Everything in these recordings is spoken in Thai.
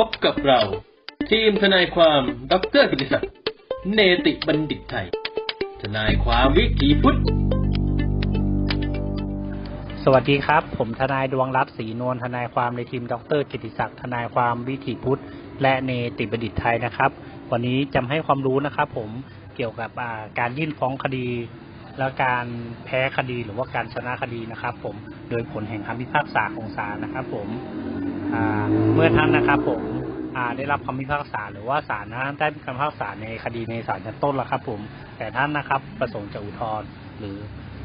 พบกับเรา ทีมทนายความดรกิติศักดิ์เนติบัณฑิตไทย ทนายความวิถีพุทธ สวัสดีครับ ผมทนายดวงรัตน์ศรีนวลทนายความในทีมดรกิติศักดิ์ทนายความวิถีพุทธ และเนติบัณฑิตไทยนะครับ วันนี้จะให้ความรู้นะครับ ผมเกี่ยวกับาการยื่นฟ้องคดี และการแพ้คดีหรือว่าการชนะคดีนะครับ ผมโดยผลแห่งคำพิพากษาของศาลนะครับ ผม เมื่อท่านนะครับผมได้รับคำพิพากษาหรือว่าศาลนะได้คำพิพากษาในคดีในศาลชั้นต้นแล้วครับผม แต่ท่านนะครับประสงค์จะอุทธรณ์หรือ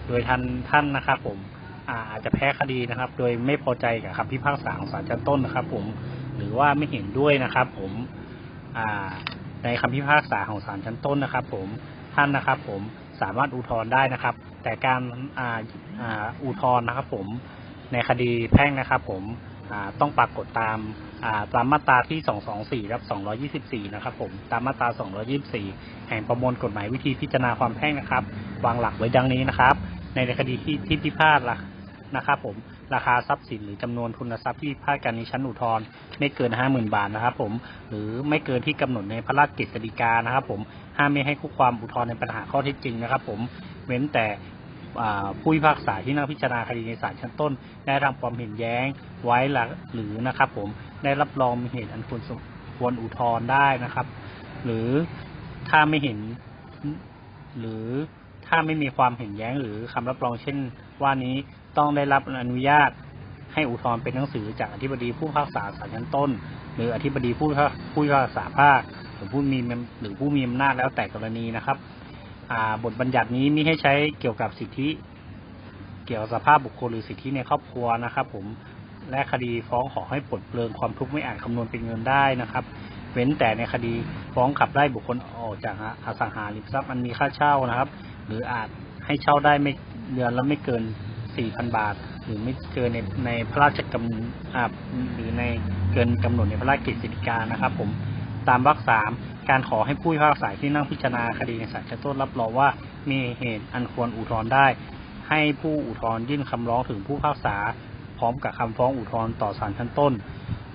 โดยท่านท่านนะครับผมอาจจะแพ้คดีนะครับ โดยไม่พอใจกับคำพิพากษาของศาลชั้นต้นนะครับ ผม หรือว่าไม่เห็นด้วยนะครับ ผมในคำพิพากษาของศาลชั้นต้นนะครับ ผมท่านนะครับ ผมสามารถอุทธรณ์ได้นะครับ แต่การอุทธรณ์นะครับ ผมในคดีแพ่งนะครับ ผม ต้องปรากฏตามตามมาตราที่ 224รับ224 นะครับผม ตามมาตรา 224 แห่งประมวลกฎหมายวิธีพิจารณาความแพ่งนะครับ วางหลักไว้ดังนี้นะครับ ในคดีที่ที่พิพาทละนะครับผม ราคาทรัพย์สินหรือจำนวนทุนทรัพย์ที่พิพาทกันในชั้นอุทธรณ์ไม่เกินห้าหมื่นบาทนะครับผม หรือไม่เกินที่กำหนดในพระราชกฤษฎีกานะครับผม ห้ามไม่ให้คู่ความอุทธรณ์ในปัญหาข้อเท็จจริงนะครับผม เว้นแต่ ผู้พิพากษาที่นั่งพิจารณาคดีในศาลชั้นต้น ได้ทำความเห็นแย้งไว้หลักหรือนะครับผมได้รับรองมีเหตุอันควรสมควรอุทธรณ์ได้นะครับ หรือถ้าไม่เห็นหรือถ้าไม่มีความเห็นแย้งหรือคำรับรองเช่น ว่านี้ต้องได้รับอนุญาตให้อุทธรณ์เป็นหนังสือจากอธิบดีผู้พิพากษาศาลชั้นต้น หรืออธิบดีผู้พิพากผู้พิพากษาภาคหรือผู้มีหรือผู้มีอำนาจแล้วแต่กรณีนะครับ บทบัญญัตินี้มิให้ใช้เกี่ยวกับสิทธิ เกี่ยวกับสภาพบุคคลหรือสิทธิในครอบครัวนะครับ ผมและคดีฟ้องขอให้ปลดเปลืองความทุกข์ไม่อาจคำนวณเป็นเงินได้นะครับ เว้นแต่ในคดีฟ้องขับไล่บุคคลออกจากอสังหาริมทรัพย์มันมีค่าเช่านะครับ หรืออาจให้เช่าได้ไม่เดือนละไม่เกิน 4,000 บาท หรือไม่เกินในในพระราชกำหนดหรือในเกินกำหนดในพระราชกฤษฎีกานะครับ ผมตามวรรคสาม การขอให้ผู้พิพากษาที่นั่งพิจารณาคดีในศาลชั้นต้นรับรองว่า มีเหตุอันควรอุทธรณ์ได้ ให้ผู้อุทธรณ์ยื่นคำร้องถึงผู้พิพากษา พร้อมกับคำฟ้องอุทธรณ์ต่อศาลชั้นต้น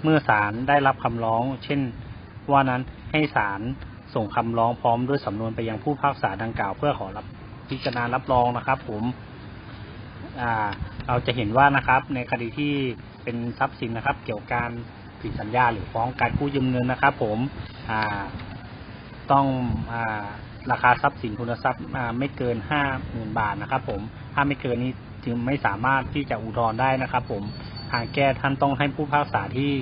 เมื่อศาลได้รับคำร้อง เช่น ว่านั้นให้ศาลส่งคำร้องพร้อมด้วยสำนวนไปยังผู้พิพากษาดังกล่าว เพื่อขอรับพิจารณารับรองนะครับ ผมเราจะเห็นว่านะครับ ในคดีที่เป็นทรัพย์สินนะครับ เกี่ยวกับการผิดสัญญาหรือฟ้องการกู้ยืมเงินนะครับ ผม อ่า ต้องอราคาทรัพย์สินทุนทรัพย์ไม่เกินห้าหมื่นบาทนะครับ ผมถ้าไม่เกินนี้จึงไม่สามารถที่จะอุทธรณ์ได้นะครับ ผมหากแก้ท่านต้องให้ผู้พิพากษาที่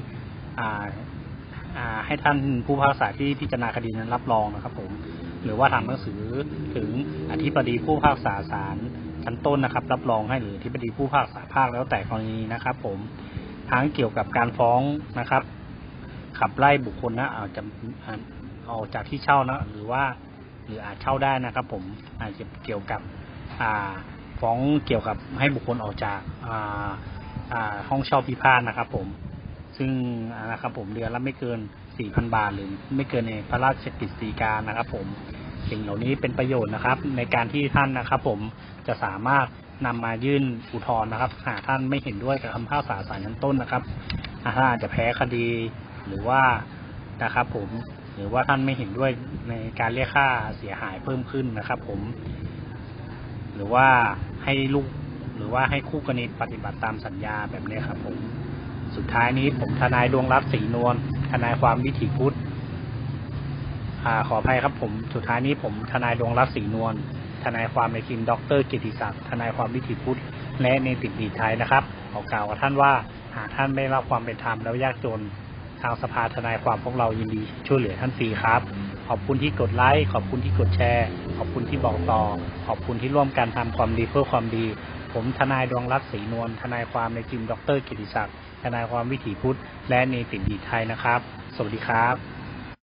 ให้ท่านผู้พิพากษาที่พิจารณาคดีนั้นรับรองนะครับ ผมหรือว่าทำหนังสือถึงอธิบดีผู้พิพากษาศาลชั้นต้นนะครับ รับรองให้หรืออธิบดีผู้พิพากษาภาคแล้วแต่กรณีนะครับ ผมทั้งเกี่ยวกับการฟ้องนะครับ ขับไล่บุคคลนะอาจจะ อ่าอกจากที่เช่านะหรือว่าหรืออาจเช่าได้นะครับ ผมอาจจะเกี่ยวกับอ่าฟ้องเกี่ยวกับให้บุคคลออกจากอ่าอ่าห้องเช่าพิพาทนะครับ ผมซึ่งนะครับผมเดือนละไม่เกิน 4,000 บาทหรือไม่เกินในพระราชกฤษฎีการนะครับ ผมสิ่งเหล่านี้เป็นประโยชน์นะครับ ในการที่ท่านนะครับ ผมจะสามารถนำมายื่นอุทธรณ์นะครับ หากท่านไม่เห็นด้วยกับคำพิพากษาศาลชั้นต้นนะครับอ่าท่านอาจจะแพ้คดีหรือว่านะครับ ผม หรือว่าท่านไม่เห็นด้วยในการเรียกค่าเสียหายเพิ่มขึ้นนะครับ ผม หรือว่าให้ลูก หรือว่าให้คู่กรณีปฏิบัติตามสัญญาแบบนี้ครับ ผม สุดท้ายนี้ผมทนายดวงรัตน์ศรีนวลทนายความวิถีพุทธอ่าขออภัยครับ ผมสุดท้ายนี้ผมทนายดวงรัตน์ศรีนวลทนายความในทีมดรกิติศักดิ์ทนายความวิถีพุทธและในติดดีไทยนะครับขอกล่าวกับท่านว่าหากท่านไม่รับความเป็นธรรมแล้วยากจน ทางสภาทนายความของเรายินดีช่วยเหลือท่านฟรีครับ ขอบคุณที่กดไลค์ ขอบคุณที่กดแชร์ ขอบคุณที่บอกต่อ ขอบคุณที่ร่วมกันทำความดีเพื่อความดี ผมทนายดวงรัตน์ศรีนวล ทนายความในจิมดรกิติศักดิ์ ทนายความวิถีพุทธ และเนติดีไทยนะครับ สวัสดีครับ